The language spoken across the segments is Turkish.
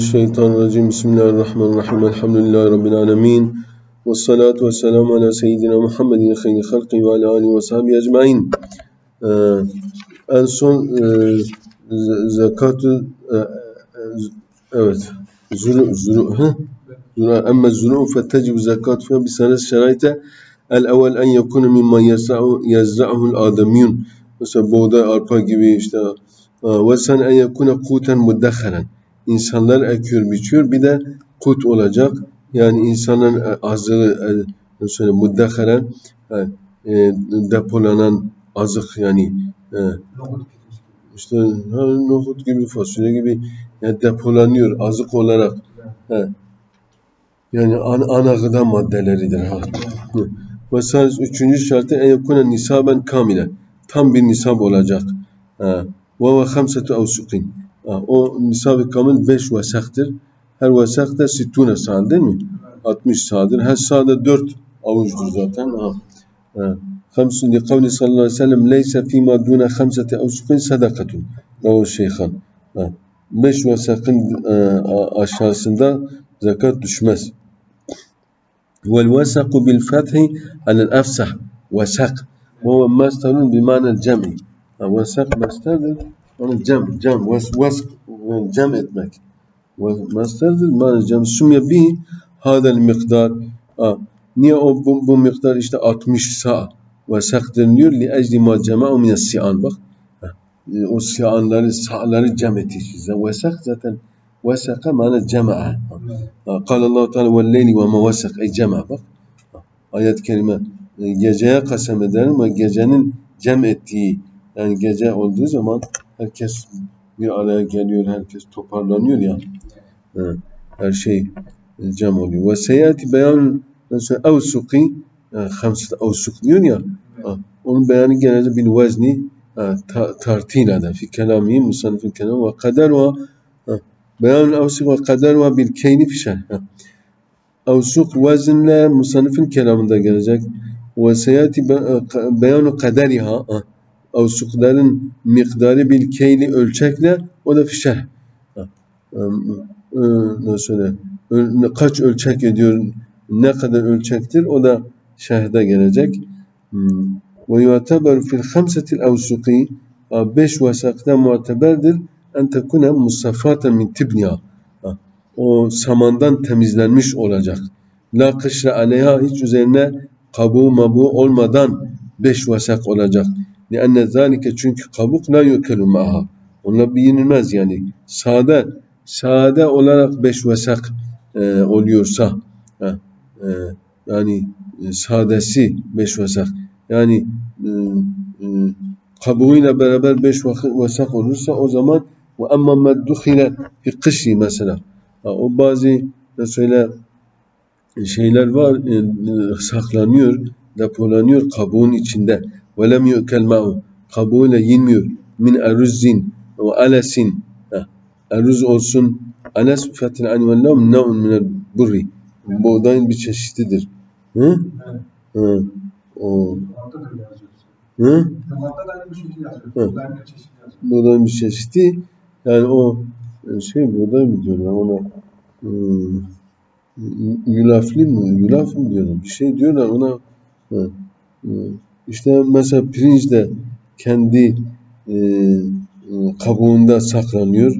Mineşşeytanirracim. Bismillahirrahmanirrahim. Elhamdülillahi Rabbil alemin. Ve salatu ve selamu ala seyyidina Muhammedin hayri halki ve ala alihi ve sahbihi ecmain. Ee, en son e, zekatı e, e, evet zuru zuru hı? zuru emme zuru fetecib zekat fiha bi salas şeraite el evvel en yekune mimma yezra'u yezra'u'l ademiyun mesela buğday arpa gibi işte ve sen en yekune kuten muddeharen insanlar ekiyor biçiyor bir de kut olacak yani insanın azığı mesela muddeharen e, depolanan azık yani e, işte ha, nohut gibi fasulye gibi yani depolanıyor azık olarak he. yani ana, ana gıda maddeleridir ha. Ve sadece üçüncü şartı en nisaben kamile tam bir nisab olacak. Ve ve hamsetu avsukin. O nisab-ı kamil 5 vesaktir. Her vesak da situne sağ değil mi? 60 sağdır. Her sağda 4 avuçtur zaten. Ha. Ha. Hamsun li sallallahu aleyhi ve sellem leyse fîmâ dûne khamsete evsukin sadakatun. Davul şeyhan. Beş vesakın e, aşağısında zekat düşmez. Vel vesaku bil fethi alel efsah. Vesak. Ve mastarun bimanel cem'i. Vesak mastardır. Yani cem, cem, ves, ves, cem etmek. Masterdir, manel cem. Sümye bi hadel miktar. Niye o bu, bu miktar işte 60 sa' vesak deniliyor? Li ecli ma cema'u mines si'an. Bak o siyanları, sa'ları cem etişiz. Vesak zaten vesaka mana cema'a. Kal Allah Teala ve leyli ve ma vesak ey cema'a bak. Ayet-i kerime geceye kasem ederim ama gecenin cem ettiği yani gece olduğu zaman herkes bir araya geliyor, herkes toparlanıyor ya. Her şey cem oluyor. Ve seyati beyan mesela evsuki hamsat evsuk diyor ya onun beyanı genelde bil vezni tartila fi kelami musannifin kelam ve kader ve beyan avsuk ve kader ve bil keyni fi şerh. Avsuk vezinle musannifin kelamında gelecek. Ve seyati beyanu kaderiha avsukların miktarı bil keyli ölçekle o da fi şerh. Nasıl kaç ölçek ediyor, ne kadar ölçektir o da şerhde gelecek. Ve yu'teber fil hamsetil avsuki beş vasakta muteberdir en tekune musaffaten min tibniha o samandan temizlenmiş olacak. La kışra aleyha hiç üzerine kabuğu mabuğu olmadan beş vasak olacak. Lianne zalike çünkü kabuk la yukelu ma'ha. Onunla bilinmez yani. Sade, sade olarak beş vasak e, oluyorsa e, e, yani sadesi beş vasak yani e, e, kabuğuyla beraber beş vasak olursa o zaman ve amma medduhile fi kışi mesela o bazı mesela şeyler var e, saklanıyor depolanıyor kabuğun içinde ve lem yu'kel ma'u. Kabuğuyla yenmiyor min eruzzin ve alesin. Eruz olsun. Ales fetil ani ve lam ne'un minel burri buğdayın bir çeşididir hı? Hı. O. Hı? Buğdayın bir çeşidi yani o şey buğday mı diyorlar ona? Hmm, yulaflı mı yulaf mı diyorlar? Bir şey diyorlar ona. Hı, hı. İşte mesela pirinç de kendi e, kabuğunda saklanıyor.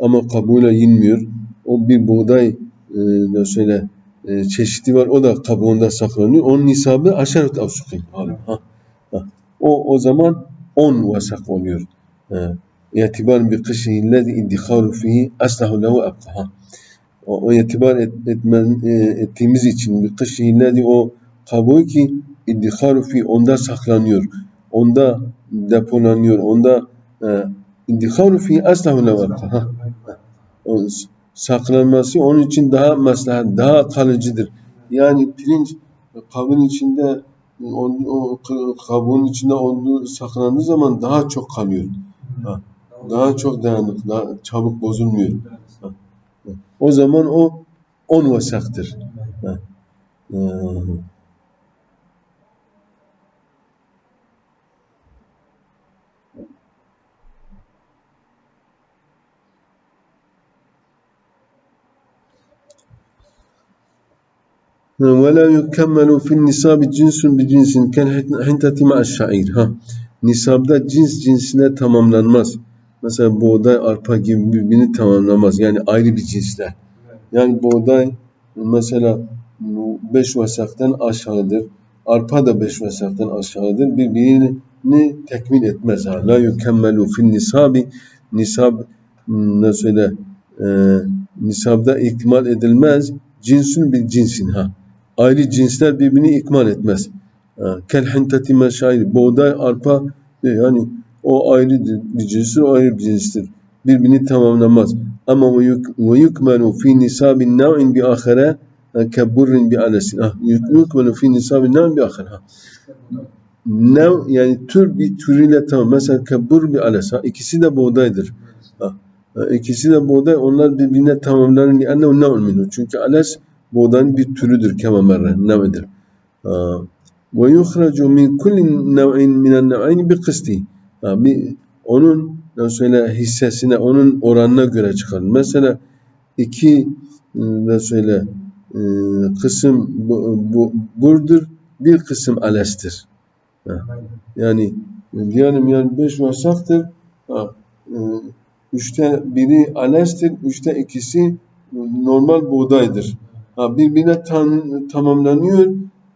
Ama kabuğuyla yenmiyor o bir buğday e, ne söyle e, çeşidi var o da kabuğunda saklanıyor. Onun nisabı aşaret avsukin o o zaman 10 vasak oluyor. Ha. itibar bir kışi lezi iddikaru fihi aslahu lehu ebkaha. O, o itibar et, etmen, e, ettiğimiz için bir kışi lezi o kabuğu ki iddikaru fihi onda saklanıyor. Onda depolanıyor. Onda e, iddikaru fihi aslahu. O, saklanması onun için daha maslahat, daha kalıcıdır. Yani pirinç kabın içinde o, o kabuğun içinde olduğu saklandığı zaman daha çok kalıyor. Ha daha çok dayanıklı, daha çabuk bozulmuyor. O zaman o on vasaktır. ولا يكمل في النصاب جنس بجنس كالحنطة مع الشعير ha nisabda cins cinsine tamamlanmaz. Mesela buğday, arpa gibi birbirini tamamlamaz. Yani ayrı bir cinsler. Yani buğday mesela 5 vasaktan aşağıdır. Arpa da 5 vasaktan aşağıdır. Birbirini tekmil etmez. Ha. La yukemmelu fin nisabi nisab ne söyle e, nisabda ikmal edilmez. Cinsün bir cinsin ha. Ayrı cinsler birbirini ikmal etmez. Kel hintati meşair. Buğday, arpa e, yani o ayrı bir cinstir, o ayrı bir cinstir. Birbirini tamamlamaz. Ama ve yuk- ve yukmelu fi nisabin na'in bi ahire keburrin bi alesin. Yukmelu fi nisabin na'in bi ahire. Nev yani tür bir türüyle tamam. Mesela kebur bir ales. Ha, ikisi de buğdaydır. Ha. İkisi de buğday. Onlar birbirine tamamlanır. Liannehu nev'un minhu. Çünkü ales buğdayın bir türüdür. Kema merre. Nev'idir. Ha. Ve yuhracu min kulli nev'in minen kısti. Ha, bir, onun nasıl söyle hissesine, onun oranına göre çıkarır. Mesela iki e, nasıl söyle e, kısım bu, bu, burdur, bir kısım alestir. Yani diyelim yani beş vasaktır. Ha, e, üçte biri alestir, üçte ikisi normal buğdaydır. Birbirine tam, tamamlanıyor.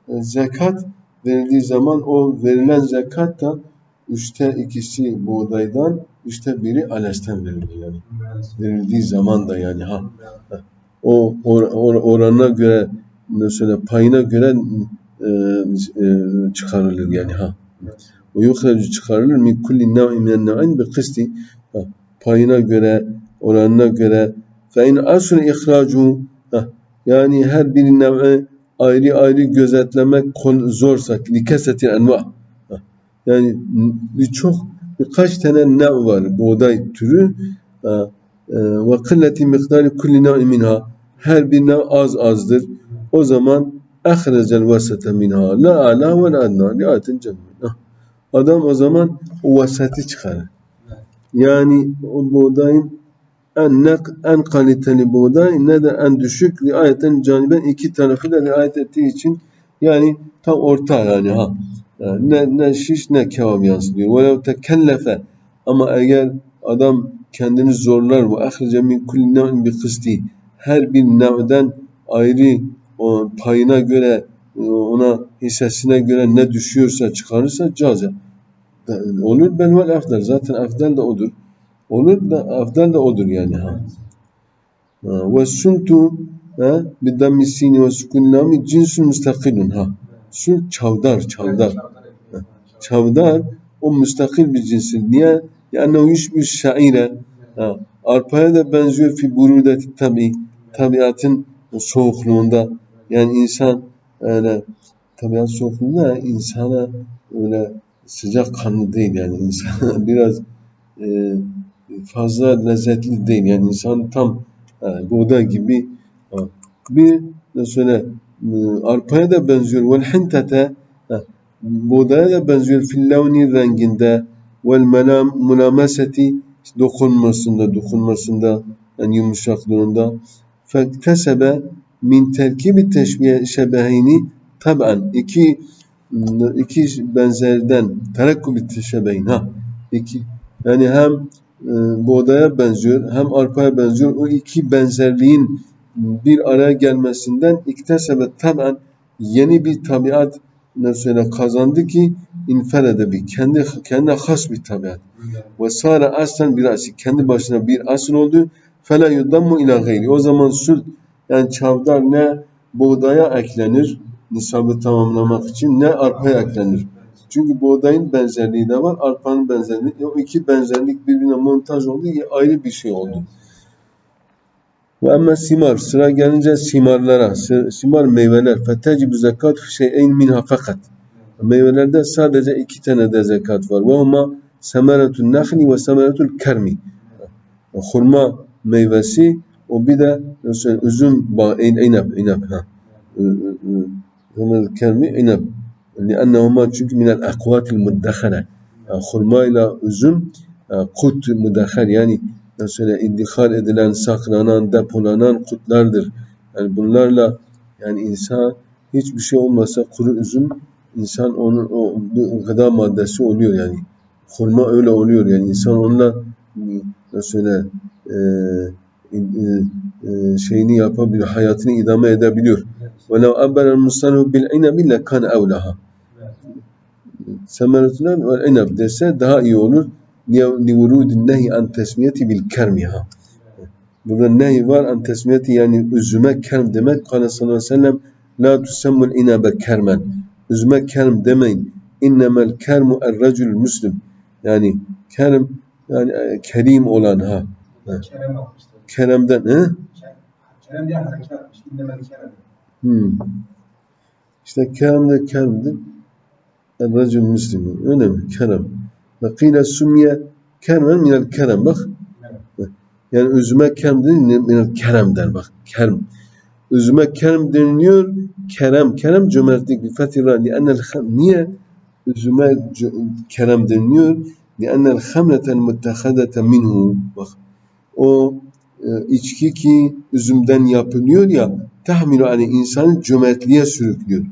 E, Zekat verildiği zaman o verilen zekat da üçte ikisi buğdaydan, üçte biri alesten verilir yani. Verildiği zaman da yani ha. O or, or, oranına göre mesela payına göre e, e, çıkarılır yani ha. O yuhracu çıkarılır min kulli nev'in minen nev'in bi kısti. Payına göre, oranına göre fe in asr ihracu yani her bir nev'e ayrı ayrı gözetlemek zorsa likeseti enva. Yani birçok birkaç tane nev var buğday türü e, ve kılleti miktari kulli nev'in minha her bir nev az azdır. O zaman ehrecel vesete minha la ala ve la adna li ayetin cennet. Ha, Adam o zaman o vasati çıkarır. Yani o buğdayın en ne en kaliteli buğday ne de en düşük riayetin caniben iki tarafı da riayet ettiği için yani tam orta yani ha. Yani ne, ne şiş ne kebap yansıtıyor. Velev tekellefe ama eğer adam kendini zorlar bu ahrice min kulli nev'in bi kısti her bir nev'den ayrı o payına göre ona hissesine göre ne düşüyorsa çıkarırsa caze. Olur ben vel afdal. Zaten afdal da odur. Olur da afdal da odur yani ha. Ve suntu ha bir dammi sini ve sukun lami cinsun müstakilun ha. Sun çavdar çavdar. Çavdar o müstakil bir cinsin. Niye? Yani o yushbü şaire. Ha. Arpaya da benziyor fi burudeti tabi. Tabiatın soğukluğunda. Yani insan öyle tabiat soğukluğunda insana öyle sıcak kanlı değil yani insan biraz e, fazla lezzetli değil. Yani insan tam e, buğday gibi bir mesela e, arpaya da benziyor. Vel hintete buğdaya da benziyor. Fil levni renginde. Vel melam mulameseti dokunmasında dokunmasında yani yumuşaklığında. Fektesebe min terkibi teşbih şebehini taban. İki iki benzerden terakkubi teşebehin ha. İki yani hem buğdaya benziyor. Hem arpaya benziyor. O iki benzerliğin bir araya gelmesinden iktesebe taban yeni bir tabiat mesela kazandı ki inferede bir kendi kendine has bir tabiat. Ve sara aslen bir asıl kendi başına bir asıl oldu. Fela yudammu ila gayri. O zaman sül yani çavdar ne buğdaya eklenir nisabı tamamlamak için ne arpaya eklenir. Çünkü buğdayın benzerliği de var, arpanın benzerliği. O iki benzerlik birbirine montaj oldu, ayrı bir şey oldu. Ve ama simar, sıra gelince simarlara, simar meyveler. Fetecibu zekat şey'eyn minha fakat. Meyvelerde sadece iki tane de zekat var. Ve huma semeretun nahli ve semeretul kermi. Hurma meyvesi, o bir de üzüm inap, inap. Ha. Hurma kermi, inap. لأنهما çünkü minel akvatil muddahara. Hurma ile üzüm kut muddahar yani mesela indihar edilen, saklanan, depolanan kutlardır. Yani bunlarla yani insan hiçbir şey olmasa kuru üzüm insan onun o bir gıda maddesi oluyor yani. Hurma öyle oluyor yani insan onunla nasıl söyle e, e, e, şeyini yapabiliyor, hayatını idame edebiliyor. وَلَوْ أَبَّرَ الْمُسْتَنُ بِالْعِنَبِ لَكَانَ أَوْلَهَا Semeretülen ve inab dese daha iyi olur. Livurudin nehi an tesmiyeti bil kermiha. Burada nehi var an tesmiyeti yani üzüme kerm demek. Kale sallallahu aleyhi ve sellem la tusemmul inabe kermen. Üzüme kerm demeyin. İnnemel kermu er racül müslim. Yani kerm yani e, kerim olan ha. Kerem. Keremden he? Kerem diye hareket atmış. İnnemel kerem. Hmm. İşte kerem de keremdir. Müslim. Öyle mi? Kerem. Ve kıyla sumye kermen minel kerem. Bak. Yani üzüme kerem değil, minel keremden bak. Kerem. Üzüme kerem deniliyor. Kerem. Kerem cömertlik. Bir fetira. Li'ennel. Niye üzüme cö- kerem deniliyor? Li'ennel hamleten muttehadete minhu. Bak. O e, içki ki üzümden yapılıyor ya tahmilu hani insanı cömertliğe sürüklüyor.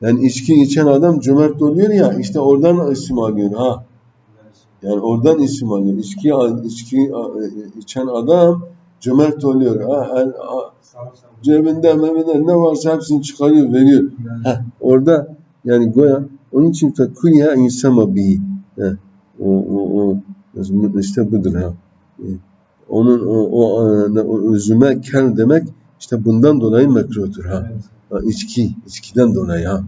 Yani içki içen adam cömert oluyor ya işte oradan isim alıyor ha. Yani oradan isim alıyor. İçki, içki e, içen adam cömert oluyor. Ha, el- a- Sağ ol, sağ ol. cebinde memede ne varsa hepsini çıkarıyor veriyor. Heh, orada yani goya onun için fekülya insama bihi. O, o, o işte budur ha. E, Onun o, o, e, o üzüme kel demek işte bundan dolayı mekruhtur ha. Ha. içki, içkiden dolayı ha.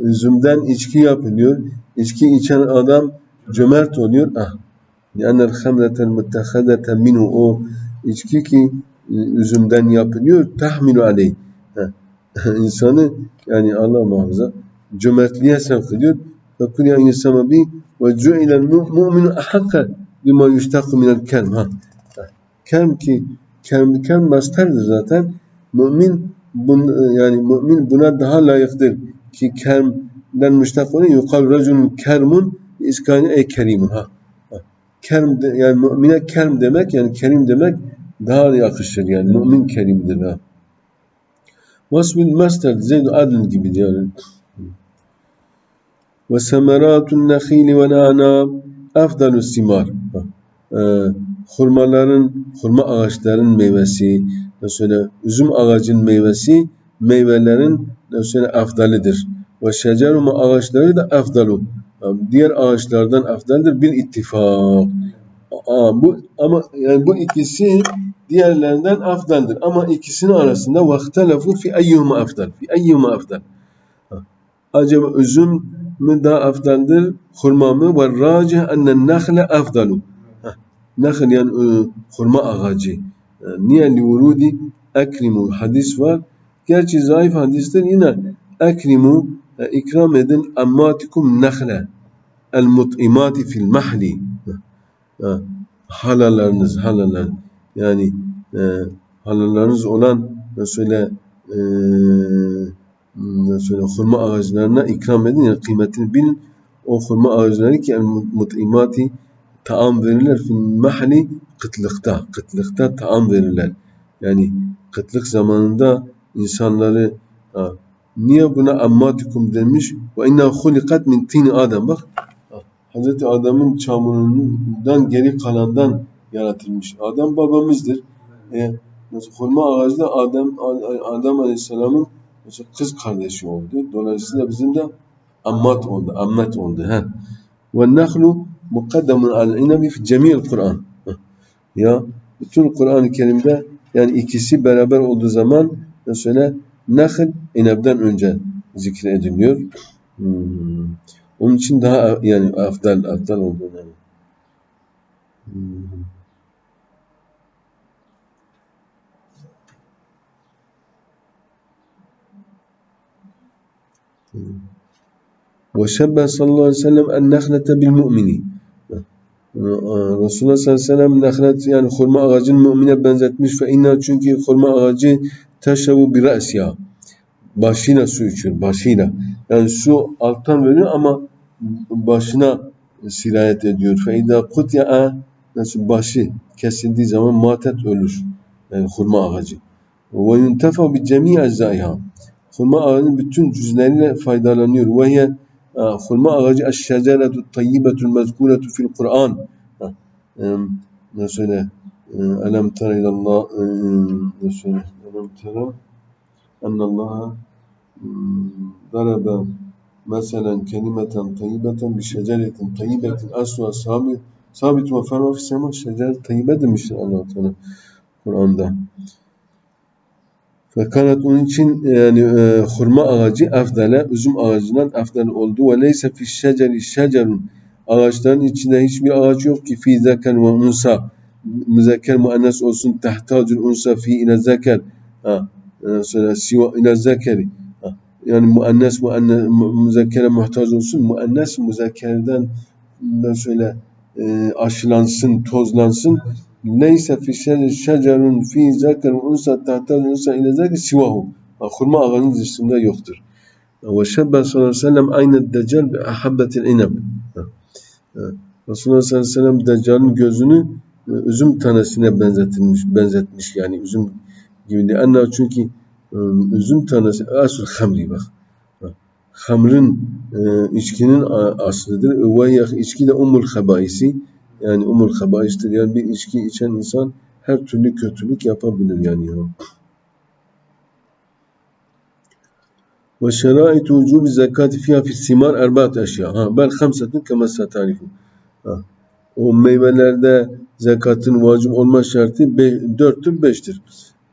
Üzümden içki yapılıyor. İçki içen adam cömert oluyor. Ah. Yani el-hamletel muttehadete minhu o içki ki e, üzümden yapılıyor. Tahmilu aleyh. İnsanı yani Allah muhafaza cömertliğe sevk ediyor. Ve kul ya insama bi ve cu'ilel mu'minu ahakka bima yuştakku minel kelm. Kelm ki kelm masterdir zaten. Mümin bun, yani mümin buna daha layıktır ki kermden müştak olan yukal raculun kermun iskani ey kerimun ha. Kerm de, yani mümine kerm demek yani kerim demek daha yakışır yani mümin kerimdir ha. Vasfil master zeydu adl gibi yani. Ve semeratun nehili ve anab afdalu simar. Ha. Ee, hurmaların, hurma ağaçların meyvesi, mesela üzüm ağacın meyvesi, meyvelerin mesela afdalidir. Ve şecerum ağaçları da afdalu. Diğer ağaçlardan afdaldir bir ittifak. Aa, bu ama yani bu ikisi diğerlerinden afdaldır. Ama ikisinin arasında vaktelefu fi eyyuhuma afdal. Fi eyyuhuma afdal. Acaba üzüm mü daha afdaldır, hurma mı? Ve racih ennen nahle afdalu. Nahl yani e, hurma ağacı. E, Niye li vurudi ekrimu hadis var. Gerçi zayıf hadistir yine ekrimu e, ikram edin ammatikum nahle el fil mahli. E, Halalarınız, halalar yani e, halalarınız olan mesela e, mesela hurma ağaçlarına ikram edin yani kıymetini bilin. O hurma ağaçları ki el mut'imati taam verirler fil mahli kıtlıkta. Kıtlıkta taam verirler. Yani kıtlık zamanında insanları ha, niye buna ammatikum demiş? Ve inna hulikat min tini Adem. Bak ha, Hazreti Adem'in çamurundan geri kalandan yaratılmış. Adem babamızdır. E, hurma ağacı da Adem, Adem Aleyhisselam'ın kız kardeşi oldu. Dolayısıyla bizim de ammat oldu. Ammet oldu. He. Ve nahlu mukaddemun al inabi fi cemil Kur'an. Ya bütün Kur'an-ı Kerim'de yani ikisi beraber olduğu zaman mesela nahl inebden önce zikrediliyor. Hmm. Onun için daha yani afdal afdal olduğunu. yani. Hmm. وشبه صلى الله عليه وسلم النخلة بالمؤمن Resulullah sallallahu aleyhi ve sellem nehlet yani hurma ağacını mümine benzetmiş ve inna çünkü hurma ağacı teşrebu bir resya başıyla su içiyor başıyla yani su alttan veriyor ama başına sirayet ediyor fe idâ kutya'a nasıl başı kesildiği zaman matet ölür yani hurma ağacı Ve yuntefa bi cemi eczaiha. Hurma ağacının bütün cüzleriyle faydalanıyor. Ve ee, hurma ağacı eşşeceretu tayyibetul mezkuretu fil Kur'an. Ne söyle? Ee, Elem tera ilallah e, e, ne söyle? Elem tera ennallaha hmm, darebe mesela kelimeten tayyibeten bir şeceretin tayyibetin asla sabit sabit ve ferma fi sema şecer tayyibe demiştir Allah-u Teala Kur'an'da. Fekanet onun için yani e, hurma ağacı efdele, üzüm ağacından efdel oldu. Ve leyse fi şeceri şecerun. Ağaçların içinde hiçbir ağaç yok ki fi zeker ve unsa. Müzekker muannes olsun. Tehtacul unsa fi ile zeker. Ha, sonra siva ile zekeri. Yani muannes muannes mu- müzekkere muhtaç olsun. Muannes müzekkerden da şöyle e, aşılansın, tozlansın. Leyse fi şecerun fi zeker ve unsa tahtac unsa ile zeker sivahu. Hurma ağacının dışında yoktur. Ve şebbe sallallahu aleyhi ve sellem aynı deccal bi ahabbetil inab. Resulullah sallallahu aleyhi ve sellem Deccal'ın gözünü üzüm tanesine benzetilmiş, benzetmiş yani üzüm gibi. Anna çünkü üzüm tanesi asıl hamri bak. Ha, Hamrın içkinin aslıdır. Ve içki de umul habaisi. Yani umul habaistir. Yani bir içki içen insan her türlü kötülük yapabilir yani. ya. Ve şerait vücubi zekati fiha fi simar erbaat eşya. Ha, bel hamsetun kema setarifu. Ha. O meyvelerde zekatın vacip olma şartı be, dörttür, beştir.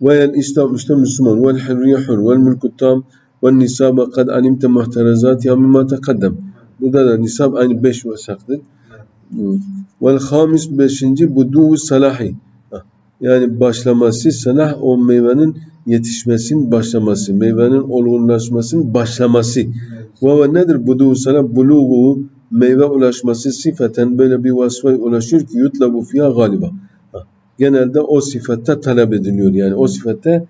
Ve el İslam işte Müslüman. Vel hürriye hür. Vel tam. Vel nisabe kad alimte muhterezat ya mimma tekaddem. Burada da nisab aynı beş vesaktır. Vel hamis beşinci budu salahi. Ha. Yani başlaması, salah o meyvenin yetişmesinin başlaması, meyvenin olgunlaşmasının başlaması. Ve ve nedir budu salah? Buluğu meyve ulaşması sifeten böyle bir vasfa ulaşıyor ki yutlabu fiha galiba. Ha. Genelde o sifette talep ediliyor yani o sifette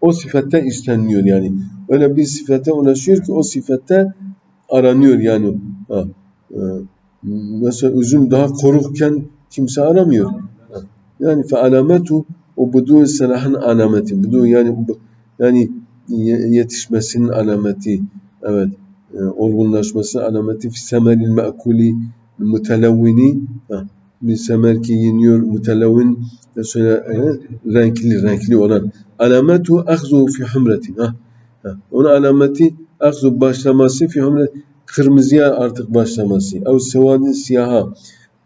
o sifette isteniliyor yani. Öyle bir sifete ulaşıyor ki o sifette aranıyor yani. Ha. Ee, Mesela üzüm daha korukken kimse aramıyor. Yani fe alametu o budu selahın alameti. Budu yani yani ye- yetişmesinin alameti. Evet. E, olgunlaşması alameti fi semeril me'kuli mutelevvini bir semer ki yeniyor mutelevvin mesela e, renkli renkli olan alametu ahzu fi humretin ha, onun alameti ahzu başlaması fi humret kırmızıya artık başlaması. Ev sevadin siyaha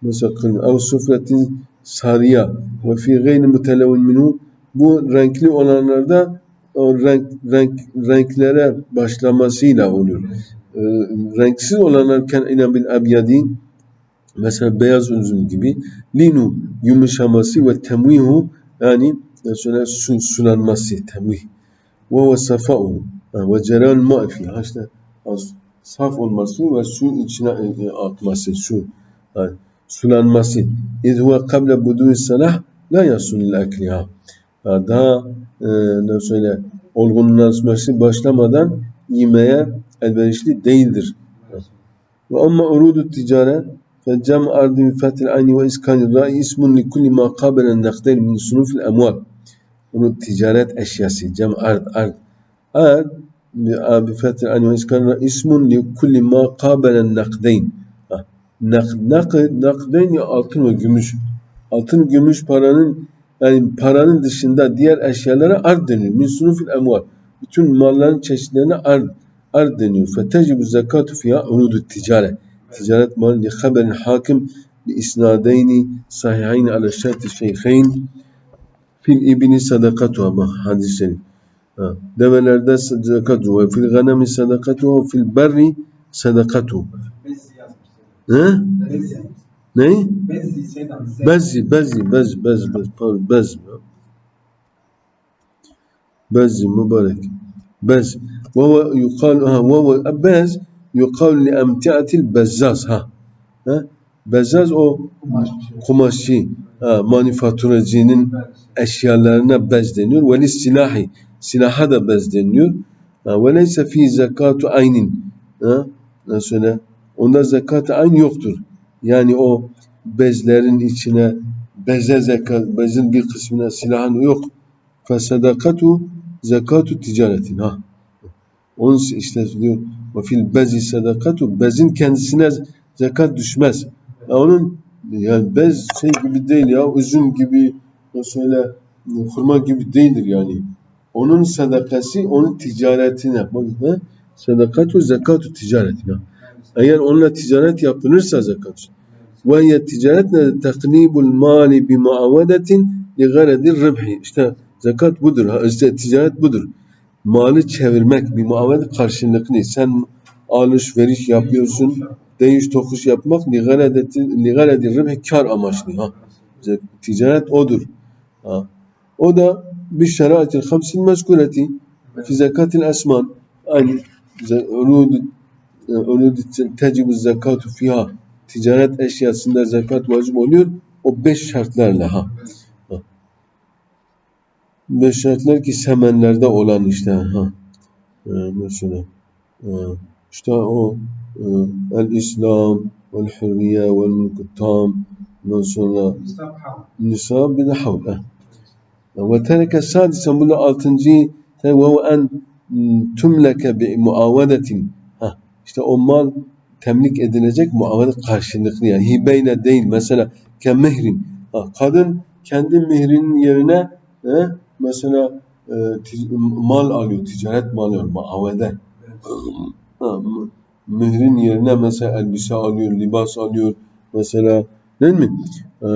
mesela kırmızı ev sufretin sarıya ve fi gayri mutelevvin minhu bu renkli olanlarda o renk, renk renklere başlamasıyla olur. Ee, renksiz olanlar ken ina bil abyadi mesela beyaz üzüm gibi linu yumuşaması ve temvihu yani mesela su, sulanması temvih ve ve safa'u ve ceran ma'fi ha işte az- saf olması ve su içine e, e, akması su ha, sulanması iz huve kable budu salah la yasul akliha Ha, daha e, ne söyle olgunlaşması başlamadan yemeye elverişli değildir. Ve amma urudu ticare fe cem ardı bi fethil ayni ve iskanir ra'i ismun li kulli ma qabelen nakden min sunufil emval. Bunu ticaret eşyası. Cem ard ard. Ard bi bi fethil ayni ve iskanir ra'i ismun li kulli ma qabelen nakdeyn. Ha, nak, nak, nakdeyn ya altın ve gümüş. Altın gümüş paranın yani paranın dışında diğer eşyalara ard deniyor. Min sunufil emval. Bütün malların çeşitlerine ard, ard deniyor. Fetecibu zekatu fiha urudu ticare. Ticaret malı li haberin hakim bi isnadeyni sahihayni ala şerti şeyheyn fil ibni sadakatuha. Bak hadis-i şerif. دبلردا صدقته في الغنم صدقته وفي البر صدقته. بزي بزي بزي بزي بزي بزي بزي بزي بزي مبارك. بس وهو يقال ها وهو أباز يقال لأمتعة البزاز ها. ها؟ بزاز أو قماشي. مانيفاتورجينين أشياء لنا بز دينور وللسلاحي Silaha da bez deniyor. Ha, ve leyse fi zekatu aynin. Nasıl söyle? Onda zekat ayn yoktur. Yani o bezlerin içine beze zekat, bezin bir kısmına silahın yok. Fesadakatu zekatu ticaretin ha. Onun işte diyor ve fil bezi sadakatu bezin kendisine zekat düşmez. Ya onun yani bez şey gibi değil ya üzüm gibi şöyle hurma gibi değildir yani. Onun sadakası onun ticaretine. Bak, ha? Sadakatu zekatu ticaretine. Eğer onunla ticaret yapılırsa zekat. Ve hiye ticaret ne? Teknibul mali bi muavadetin li garedir ribhi. İşte zekat budur. İşte ticaret budur. Malı çevirmek bir muavadet karşılıklı. Sen alışveriş yapıyorsun. Değiş tokuş yapmak li garedir ribhi kar amaçlı. Ha. Ticaret odur. Ha. O da bir şeraitil hamsil mezkureti fi zekatil esman. Yani urud urud tecibu zekatu fiha ticaret eşyasında zekat vacip oluyor. O beş şartlarla ha. Beş şartlar ki semenlerde olan işte ha. Ee, mesela e, işte o e, el İslam vel hürriye vel mulku tam ondan sonra nisab bir de havl. Ve tereke sadisen bunu altıncı ve en tümleke bi muavadetin. Ha, işte o mal temlik edilecek muavadet karşılıklı yani hibeyle değil mesela ke mehrin. Kadın kendi mehrinin yerine he, mesela e, mal alıyor, ticaret mal alıyor, muavede. Ha, m- mührin yerine mesela elbise alıyor, libas alıyor mesela değil mi? E,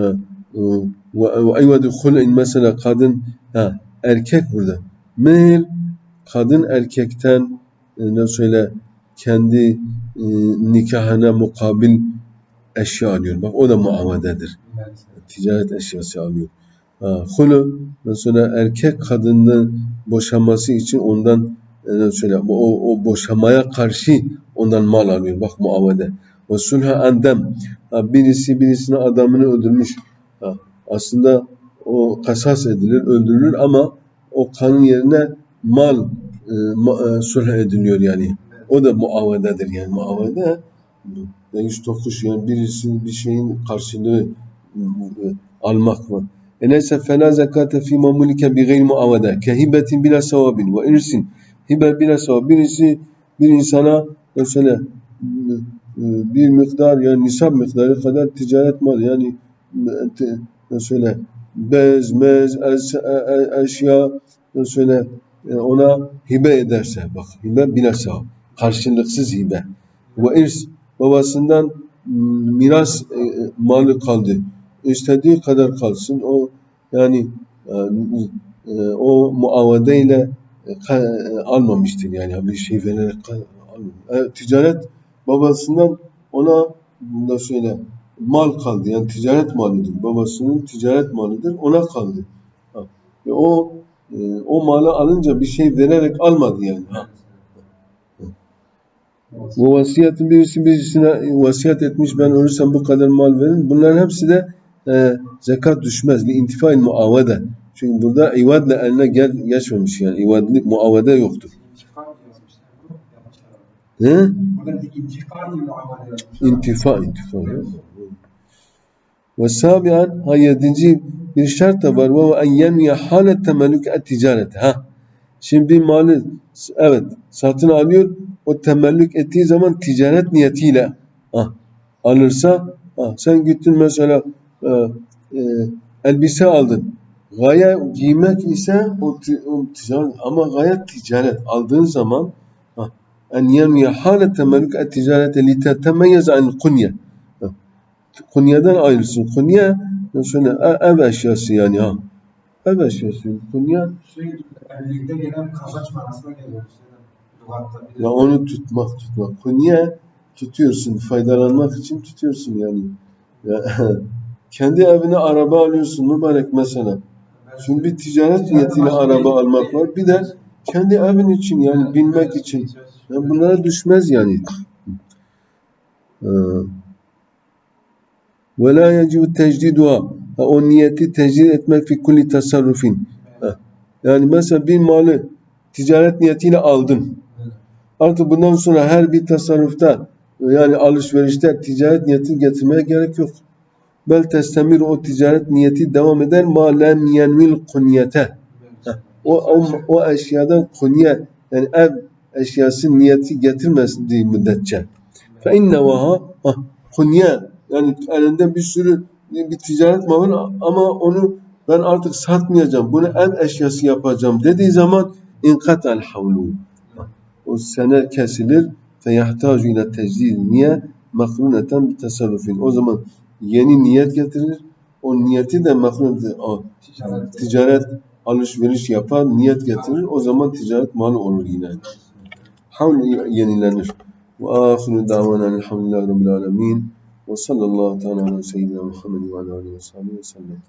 Ve ve eyvedi hul'in mesela kadın ha, erkek burada. Mühir kadın erkekten e, ne söyle kendi e, nikahına mukabil eşya alıyor. Bak o da muavadedir ticaret eşyası alıyor. Ha, hulu mesela erkek kadının boşanması için ondan e, nasıl söyle o, o boşamaya karşı ondan mal alıyor. Bak muavede. Ve sulha endem. Ha, birisi birisine adamını öldürmüş. Aslında o kasas edilir, öldürülür ama o kanın yerine mal e, ma, e, sulh ediliyor yani. O da muavededir yani muavede. Değiş tokuş yani birisi bir şeyin karşılığı almak mı? E neyse fela zekate fi mamulike bi gayri muavada ke hibetin bila sevabin ve irsin hibe bila sevab birisi bir insana mesela e, bir miktar yani nisab miktarı kadar ticaret mal yani e, mesela bez, mez, es- e- e- eşya mesela e, ona hibe ederse bak hibe bila sevab karşılıksız hibe ve irs babasından miras e, e, malı kaldı istediği kadar kalsın. O yani e, o muavadeyle e, almamıştır yani bir şey vererek. E, ticaret babasından ona da söyle mal kaldı yani ticaret malıdır. Babasının ticaret malıdır ona kaldı. Ha. Ve o e, o malı alınca bir şey vererek almadı yani. Ha. Bu vasiyetin birisi birisine vasiyet etmiş ben ölürsem bu kadar mal verin. Bunların hepsi de e, zekat düşmez. Li intifail muavede. Çünkü burada ivadle eline gel, geçmemiş yani. İvadlik muavede yoktur. He? Yazmışlar. İntifa, intifa. Ve sabian ha yedinci bir şart da var. Ve en yenye halet temellük et ticareti. Ha. Şimdi malı evet satın alıyor. O temellük ettiği zaman ticaret niyetiyle ha, alırsa ha, sen gittin mesela e, e, elbise aldın. Gaye giymek ise o, o ticaret ama gaye ticaret aldığın zaman en yenye halet temellük et ticareti li tetemeyyez an kunye. Ha, Kunyadan ayrılsın. Kunye mesela ev eşyası yani ha. Ev eşyası. Kunye Şey, evlilikte gelen kazanç manasına geliyor. Ya onu tutmak tutmak. Niye? Tutuyorsun. Faydalanmak için tutuyorsun yani. Ya, kendi evine araba alıyorsun mübarek mesela. Şimdi bir ticaret niyetiyle araba almak var. Bir de kendi evin için yani binmek için. Ya bunlara düşmez yani. Ve la yecibu tecdiduha. Ha, O niyeti tecdid etmek fi kulli tasarrufin. Yani mesela bir malı ticaret niyetiyle aldın. Artık bundan sonra her bir tasarrufta yani alışverişte ticaret niyeti getirmeye gerek yok. Bel testemir o ticaret niyeti devam eder ma lem yenvil kunyete. o, o, o eşyadan konuya yani ev eşyası niyeti getirmediği müddetçe fe inne vaha ah, konuya yani elinde bir sürü bir ticaret malı ama onu ben artık satmayacağım. Bunu ev eşyası yapacağım dediği zaman inkatel havlu. O sene kesilir fe yahtacu ile tecdid niye makruneten bir tasarrufin. O zaman yeni niyet getirir. O niyeti de makrun Ticaret. ticaret alışveriş yapar, niyet getirir. O zaman ticaret malı olur yine. Havl yenilenir. Ve ahiru davana elhamdülillahi rabbil alemin. Ve sallallahu teala ala seyyidina Muhammed ve ala aleyhi ve sahbihi ve sellem.